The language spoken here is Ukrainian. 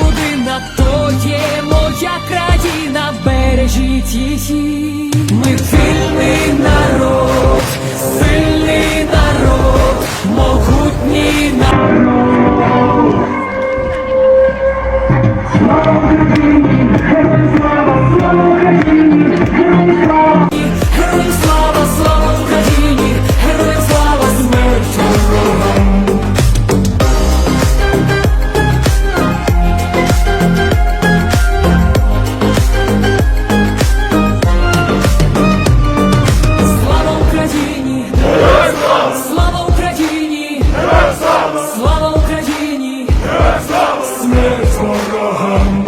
Родина то є моя країна, бережіть її, ми сильний народ, сильний народ, могутній народ. Let's go home.